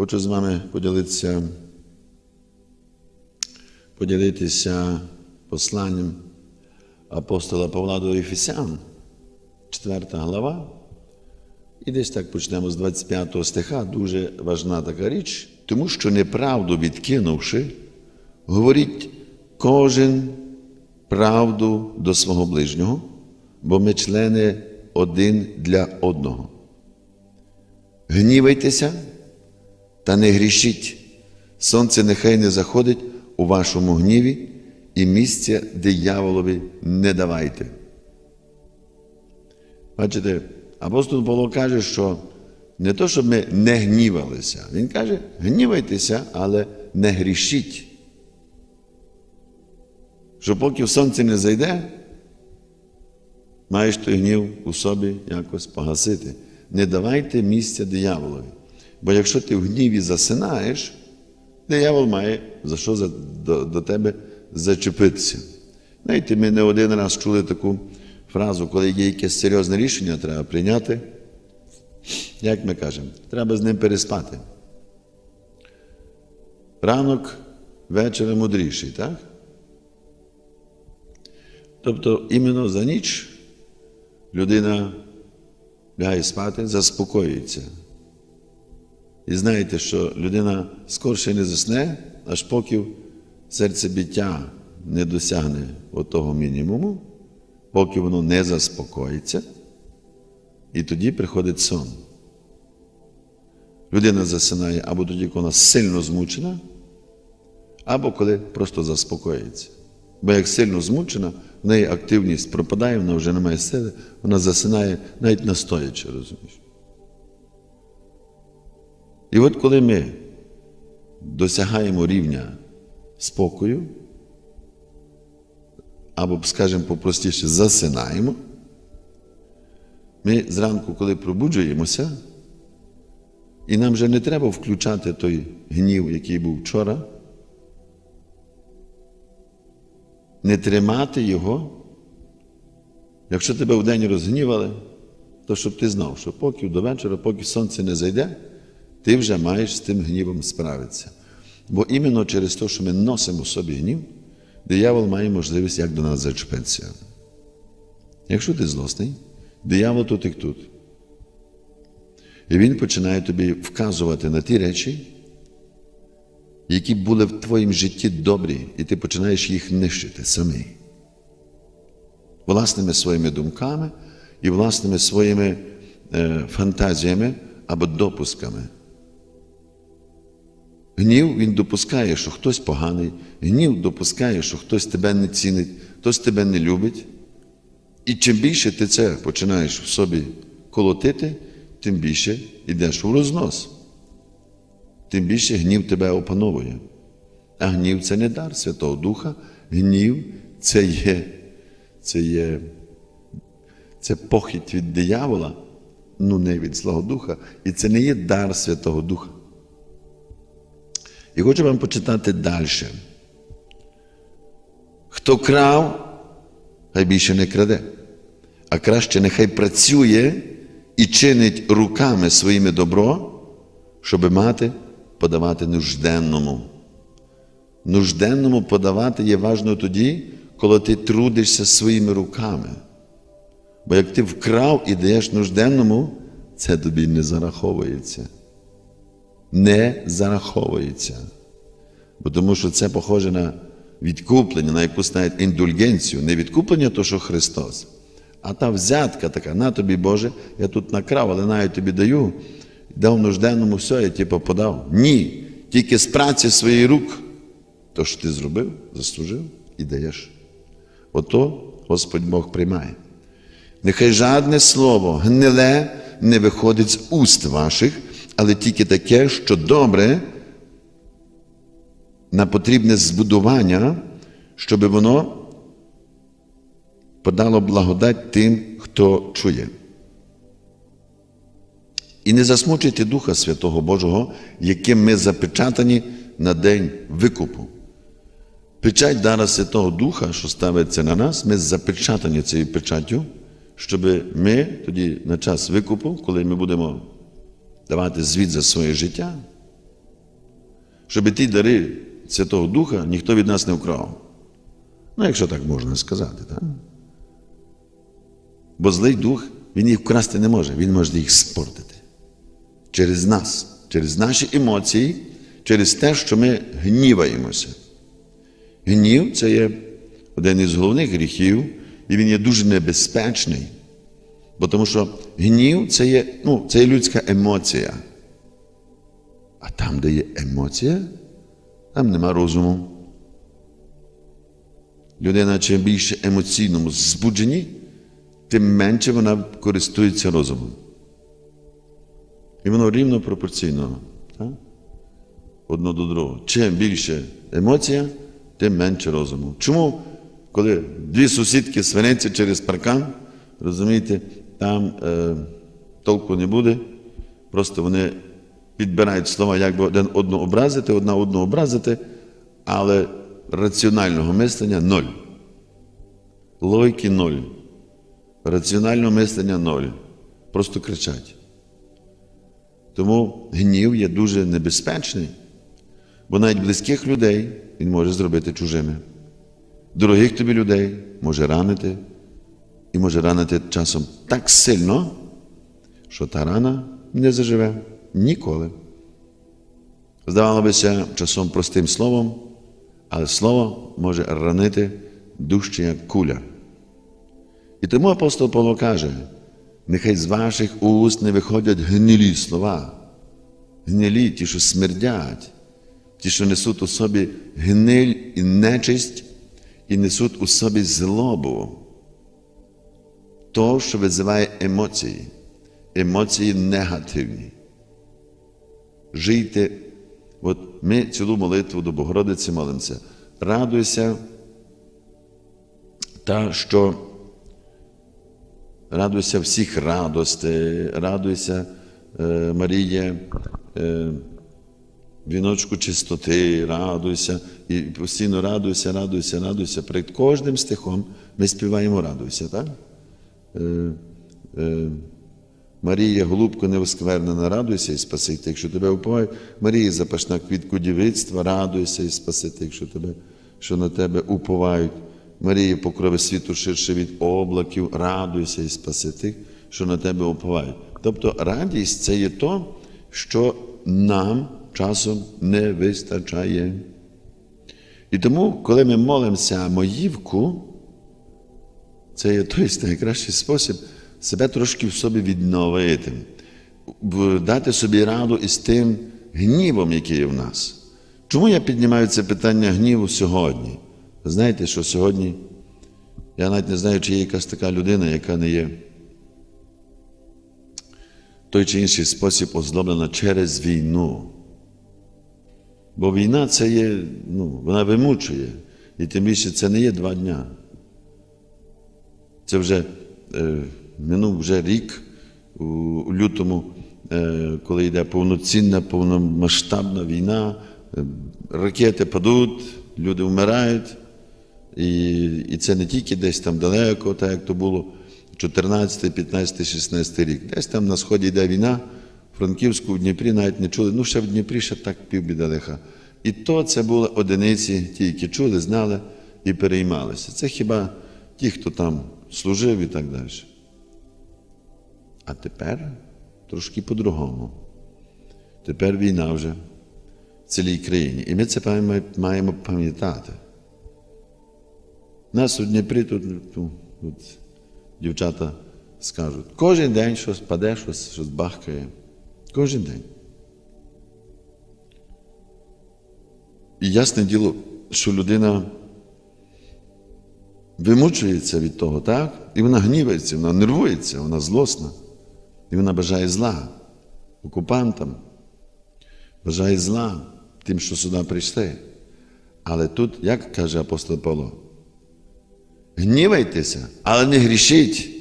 Хочу з вами поділитися, поділитися посланням апостола Павла до Ефесян, 4 глава. І десь так почнемо з 25 стиха, дуже важна така річ, тому що неправду відкинувши, говоріть кожен правду до свого ближнього, бо ми члени один для одного. Гнівайтеся та не грішіть. Сонце нехай не заходить у вашому гніві, і місця дияволові не давайте. Бачите, апостол Павло каже, що не то, щоб ми не гнівалися. Він каже, гнівайтеся, але не грішіть. Що поки сонце не зайде, маєш той гнів у собі якось погасити. Не давайте місця дияволові. Бо якщо ти в гніві засинаєш, диявол має за що за, до, до тебе зачепитися. Знаєте, ми не один раз чули таку фразу, коли є якесь серйозне рішення, треба прийняти. Як ми кажемо, треба з ним переспати. Ранок вечора мудріший, так? Тобто іменно за ніч людина лягає спати, заспокоюється. І знаєте, що людина скорше не засне, аж поки серцебіття не досягне того мінімуму, поки воно не заспокоїться, і тоді приходить сон. Людина засинає або тоді, коли вона сильно змучена, або коли просто заспокоїться. Бо як сильно змучена, в неї активність пропадає, вона вже не має сили, вона засинає навіть настоячи, розумієш. І от коли ми досягаємо рівня спокою, або, скажімо, попростіше, засинаємо, ми зранку, коли пробуджуємося, і нам вже не треба включати той гнів, який був вчора, не тримати його. Якщо тебе вдень розгнівали, то щоб ти знав, що поки до вечора, поки сонце не зайде, ти вже маєш з тим гнівом справитися. Бо іменно через те, що ми носимо собі гнів, диявол має можливість як до нас зачепитися. Якщо ти злосний, диявол тут і тут. І він починає тобі вказувати на ті речі, які були в твоїм житті добрі, і ти починаєш їх нищити самі. Власними своїми думками і власними своїми е, фантазіями або допусками. Гнів він допускає, що хтось поганий, гнів допускає, що хтось тебе не цінить, хтось тебе не любить. І чим більше ти це починаєш в собі колотити, тим більше йдеш у рознос. Тим більше гнів тебе опановує. А гнів це не дар Святого Духа, гнів це є, це є це похідь від диявола, ну не від Злого Духа, і це не є дар Святого Духа. І хочу вам почитати далі. Хто крав, хай більше не краде, а краще нехай працює і чинить руками своїми добро, щоб мати, подавати нужденному. Нужденному подавати є важливо тоді, коли ти трудишся своїми руками. Бо як ти вкрав і даєш нужденному, це тобі не зараховується. Не зараховується. Бо тому що це похоже на відкуплення, на якусь навіть індульгенцію, не відкуплення, то що Христос. А та взятка така, на тобі, Боже, я тут накрав, але навіть тобі даю, дав нужденному все, я типу подав. Ні. Тільки з праці своїх рук. То, що ти зробив, заслужив і даєш. Ото Господь Бог приймає. Нехай жадне слово гниле не виходить з уст ваших, але тільки таке, що добре на потрібне збудування, щоб воно подало благодать тим, хто чує. І не засмучуйте Духа Святого Божого, яким ми запечатані на день викупу. Печать дара Святого Духа, що ставиться на нас, ми запечатані цією печаттю, щоб ми тоді на час викупу, коли ми будемо давати звіт за своє життя, щоб ті дари Святого Духа ніхто від нас не вкрав. Ну, якщо так можна сказати, так? Бо злий дух, він їх вкрасти не може, він може їх спортити. Через нас, через наші емоції, через те, що ми гніваємося. Гнів це є один із головних гріхів, і він є дуже небезпечний. Бо тому що гнів це є, ну, це є людська емоція. А там, де є емоція, там нема розуму. Людина чим більше емоційному збудженні, тим менше вона користується розумом. І воно рівно пропорційно. Так? Одно до другого. Чим більше емоція, тим менше розуму. Чому, коли дві сусідки свиняться через паркан, розумієте, там е, толку не буде, просто вони підбирають слова, як би один одного образити, одна одного образити, але раціонального мислення ноль. Логіки ноль. Раціонального мислення ноль. Просто кричать. Тому гнів є дуже небезпечний, бо навіть близьких людей він може зробити чужими. Дорогих тобі людей може ранити, і може ранити часом так сильно, що та рана не заживе ніколи. Здавалося часом простим словом, але слово може ранити дужче, як куля. І тому апостол Павло каже, нехай з ваших уст не виходять гнилі слова, гнилі, ті, що смердять, ті, що несуть у собі гниль і нечисть, і несуть у собі злобу. То, що визиває емоції, емоції негативні. Жийте, от ми цілу молитву до Богородиці молимося. Радуйся, та, що радуйся всіх радостей, радуйся, е, Марія, е, віночку чистоти, радуйся, і постійно радуйся, радуйся, радуйся. Перед кожним стихом ми співаємо радуйся, так? Е, е, Марія, голубко невосквернена, радуйся і спаси тих, що тебе уповають. Марія, запашна квітку дівицтва, радуйся і спаси тих, що, тебе, що на тебе уповають. Марія, покрови світу ширше від облаків, радуйся і спаси тих, що на тебе уповають. Тобто радість це є то, що нам часом не вистачає. І тому, коли ми молимося моївку, це є той найкращий спосіб себе трошки в собі відновити, дати собі раду із тим гнівом, який є в нас. Чому я піднімаю це питання гніву сьогодні? Ви знаєте, що сьогодні я навіть не знаю, чи є якась така людина, яка не є в той чи інший спосіб озлоблена через війну. Бо війна це є, ну, вона вимучує. І тим більше це не є два дня. Це вже е, минув вже рік у, у лютому, е, коли йде повноцінна, повномасштабна війна, е, ракети падуть, люди вмирають. І і це не тільки десь там далеко, так як то було 14, 15, 16 рік. Десь там на сході йде війна, Франківську, в Дніпрі навіть не чули. Ну, ще в Дніпрі ще так півбіда лиха. І то це були одиниці, ті, які чули, знали і переймалися. Це хіба ті, хто там служив і так далі. А тепер трошки по-другому. Тепер війна вже в цілій країні. І ми це маємо пам'ятати. Нас у Дніпрі тут, тут, дівчата скажуть, кожен день щось паде, щось, щось бахкає. Кожен день. І ясне діло, що людина вимучується від того, так? І вона гнівається, вона нервується, вона злосна. І вона бажає зла окупантам, бажає зла тим, що сюди прийшли. Але тут, як каже апостол Павло, гнівайтеся, але не грішіть.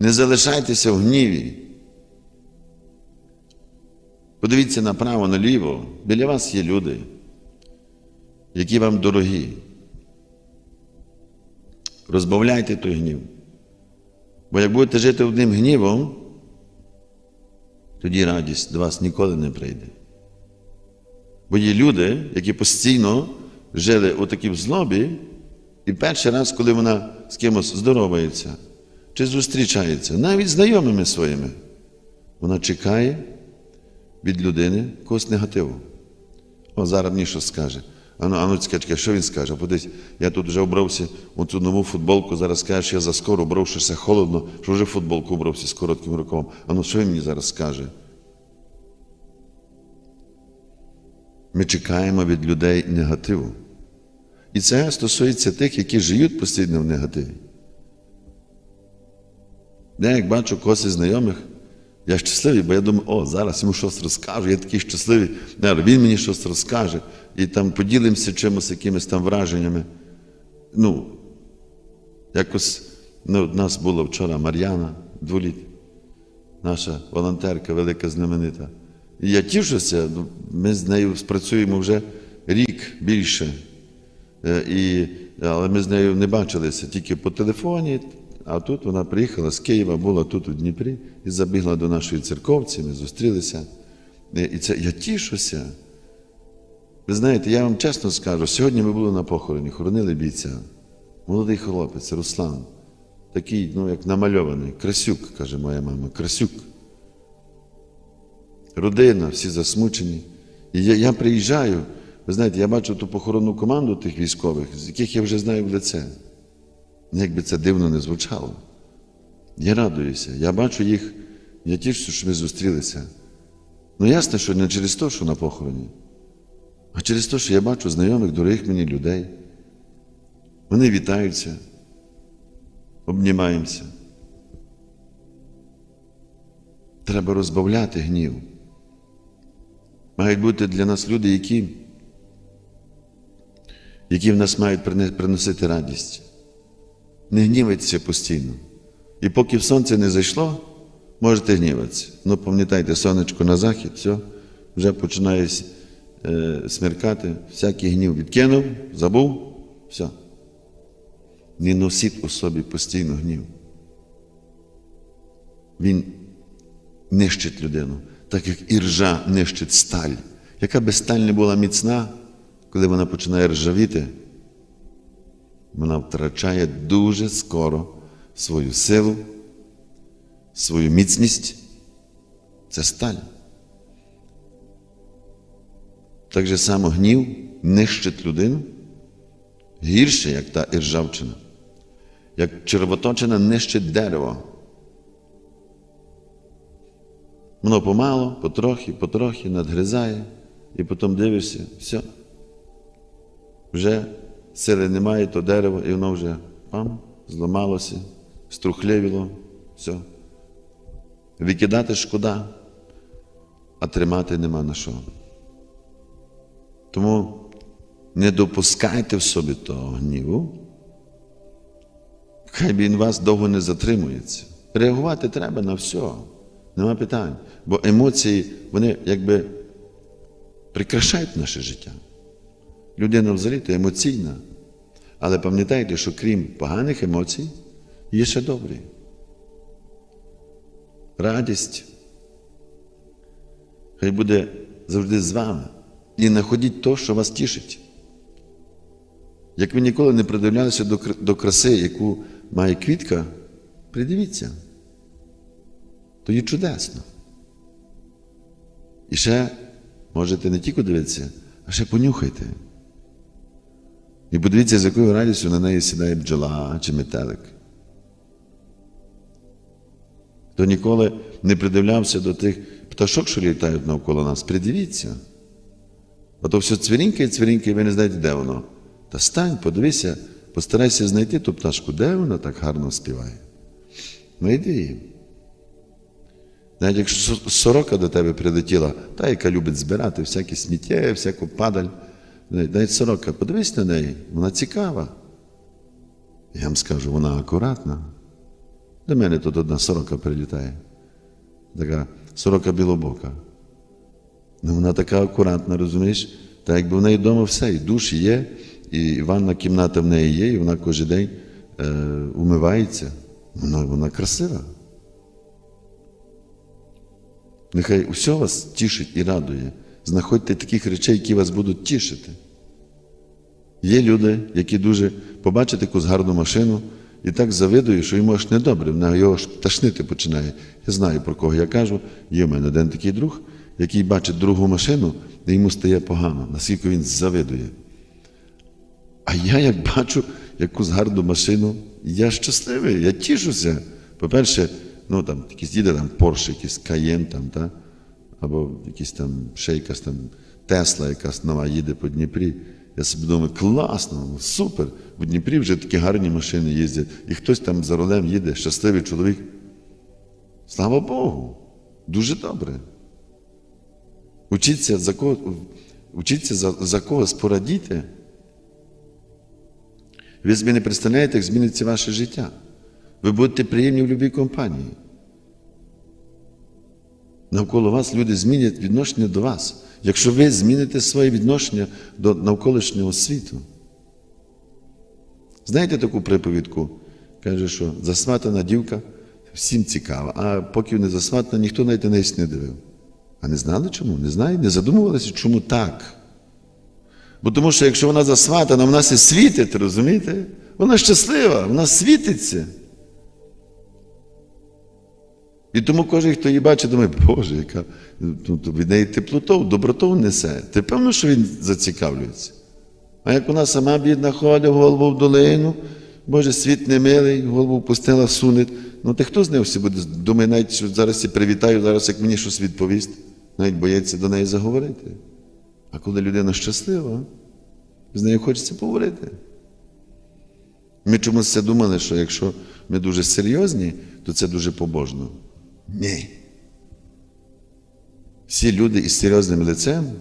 Не залишайтеся в гніві. Подивіться направо, наліво. Біля вас є люди, які вам дорогі. Розбавляйте той гнів. Бо як будете жити одним гнівом, тоді радість до вас ніколи не прийде. Бо є люди, які постійно жили у такій злобі, і перший раз, коли вона з кимось здоровається чи зустрічається, навіть знайомими своїми, вона чекає від людини когось негативу. О, зараз мені щось скаже. Ану, ану, чекай, чекай, що він скаже? Подивись, я тут вже обрався у цю нову футболку, зараз скаже, що я заскоро обрав, що все холодно, що вже футболку обрався з коротким рукавом. Ану, що він мені зараз скаже? Ми чекаємо від людей негативу. І це стосується тих, які живуть постійно в негативі. Я як бачу когось із знайомих, я щасливий, бо я думаю, о, зараз йому щось розкажу, я такий щасливий, він мені щось розкаже, і там поділимося чимось, якимись там враженнями. Ну, якось ну, у нас була вчора Мар'яна, дволіт, наша волонтерка, велика знаменита. І я тішуся, ну, ми з нею спрацюємо вже рік більше. Е, І, але ми з нею не бачилися тільки по телефоні. А тут вона приїхала з Києва, була тут у Дніпрі і забігла до нашої церковці, ми зустрілися. І і це я тішуся. Ви знаєте, я вам чесно скажу, сьогодні ми були на похороні, хоронили бійця. Молодий хлопець, Руслан, такий, ну, як намальований, красюк, каже моя мама, красюк. Родина, всі засмучені. І я, я приїжджаю, ви знаєте, я бачу ту похоронну команду тих військових, з яких я вже знаю в лице. Як би це дивно не звучало. Я радуюся, я бачу їх, я тішуся, що ми зустрілися. Ну ясно, що не через те, що на похороні, а через те, що я бачу знайомих, дорогих мені людей. Вони вітаються, обнімаємося. Треба розбавляти гнів. Мають бути для нас люди, які, які в нас мають приносити радість. Не гнівайтеся постійно. І поки сонце не зайшло, можете гніватися. Ну, пам'ятайте, сонечко на захід, все, вже починає смеркати, всякий гнів відкинув, забув, все. Не носіть у собі постійно гнів. Він нищить людину, так як іржа нищить сталь. Яка би сталь не була міцна, коли вона починає ржавіти, вона втрачає дуже скоро свою силу, свою міцність. Це сталь. Так же само гнів нищить людину гірше, як та іржавчина, як червоточина нищить дерево. Воно помало, потрохи, потрохи надгризає, і потім дивишся, все. Вже сили немає, то дерево, і воно вже пам, зламалося, струхлявіло, все. Викидати шкода, а тримати нема на що. Тому не допускайте в собі того гніву, хай він вас довго не затримується. Реагувати треба на все, нема питань. Бо емоції, вони якби прикрашають наше життя. Людина взагалі то емоційна. Але пам'ятайте, що крім поганих емоцій, є ще добрі. Радість. Хай буде завжди з вами. І знаходіть то, що вас тішить. Як ви ніколи не придивлялися до, краси, яку має квітка, придивіться. Тоді чудесно. І ще можете не тільки дивитися, а ще понюхайте. І подивіться, з якою радістю на неї сідає бджола чи метелик. Хто ніколи не придивлявся до тих пташок, що літають навколо нас, придивіться. А то все цвірінькає, цвірінькає, і ви не знаєте, де воно. Та стань, подивися, постарайся знайти ту пташку, де вона так гарно співає. Найди її. Навіть якщо сорока до тебе прилетіла, та, яка любить збирати всякі сміття, всяку падаль. Навіть сорока, подивись на неї, вона цікава. Я вам скажу, вона акуратна. До мене тут одна сорока прилітає. Така сорока білобока. Ну, Вона така акуратна, розумієш? Так якби в неї вдома все, і душ є, і ванна кімната в неї є, і вона кожен день е, умивається. Вона, вона красива. Нехай усе вас тішить і радує. знаходьте таких речей, які вас будуть тішити. Є люди, які дуже побачать якусь гарну машину і так завидують, що йому аж недобре, його аж ташнити починає. Я знаю, про кого я кажу. Є в мене один такий друг, який бачить другу машину, і йому стає погано, наскільки він завидує. А я, як бачу якусь гарну машину, я щасливий, я тішуся. По-перше, ну там якісь їде там Porsche, якийсь Cayenne там, та? або якийсь там ще якась там Тесла, якась нова їде по Дніпрі. Я собі думаю, класно, супер. В Дніпрі вже такі гарні машини їздять, і хтось там за рулем їде, щасливий чоловік. Слава Богу, дуже добре. Учіться за кого, учіться за, за когось порадіти. Ви собі не представляєте, як зміниться ваше життя. Ви будете приємні в будь-якій компанії. Навколо вас люди змінять відношення до вас, якщо ви зміните своє відношення до навколишнього світу. Знаєте таку приповідку? Каже, що засватана дівка всім цікава, а поки не засватана, ніхто навіть на неї не дивив. А не знали чому? Не знають, не задумувалися, чому так. Бо тому що якщо вона засватана, вона се світить, розумієте? Вона щаслива, вона світиться. І тому кожен, хто її бачить, думає, Боже, яка ну, від неї теплоту, доброту несе. Ти певно, що він зацікавлюється. А як вона сама бідна ходить, голову в долину, Боже, світ не милий, голову впустила, суне. Ну ти хто з нею всі буде? Думає, навіть що зараз я привітаю, зараз як мені щось відповість, навіть боїться до неї заговорити. А коли людина щаслива, з нею хочеться поговорити. Ми чомусь це думали, що якщо ми дуже серйозні, то це дуже побожно. Ні. Всі люди із серйозним лицем,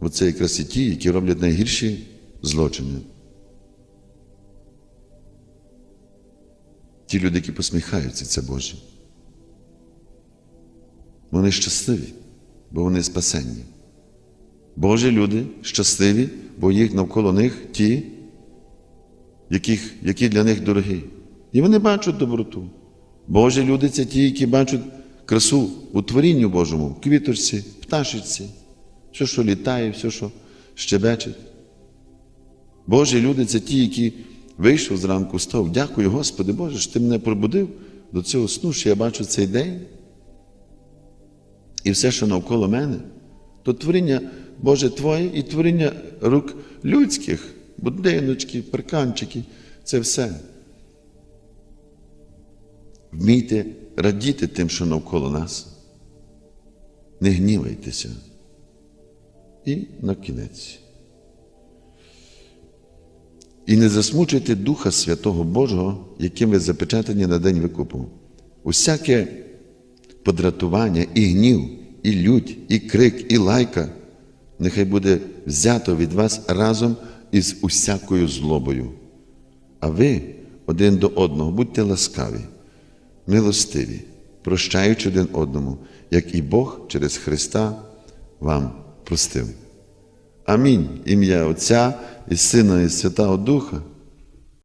оце якраз і ті, які роблять найгірші злочини. Ті люди, які посміхаються, це Божі. Вони щасливі, бо вони спасенні. Божі люди щасливі, бо їх навколо них ті, яких, які для них дорогі. І вони бачать доброту. Божі люди це ті, які бачать красу у творінню Божому, в квіточці, пташечці, все, що літає, все, що щебечить. Божі люди це ті, які вийшов зранку, став. Дякую, Господи Боже, що ти мене пробудив до цього сну, що я бачу цей день. І все, що навколо мене, то творіння Боже Твоє і творіння рук людських, будиночки, парканчики це все. Вмійте радіти тим, що навколо нас. Не гнівайтеся. І на кінець. І не засмучуйте Духа Святого Божого, яким ви запечатані на день викупу. Усяке подратування, і гнів, і лють, і крик, і лайка, нехай буде взято від вас разом із усякою злобою. А ви один до одного будьте ласкаві, милостиві, прощаючи один одному, як і Бог через Христа вам простив. Амінь. Ім'я Отця і Сина, і Святого Духа.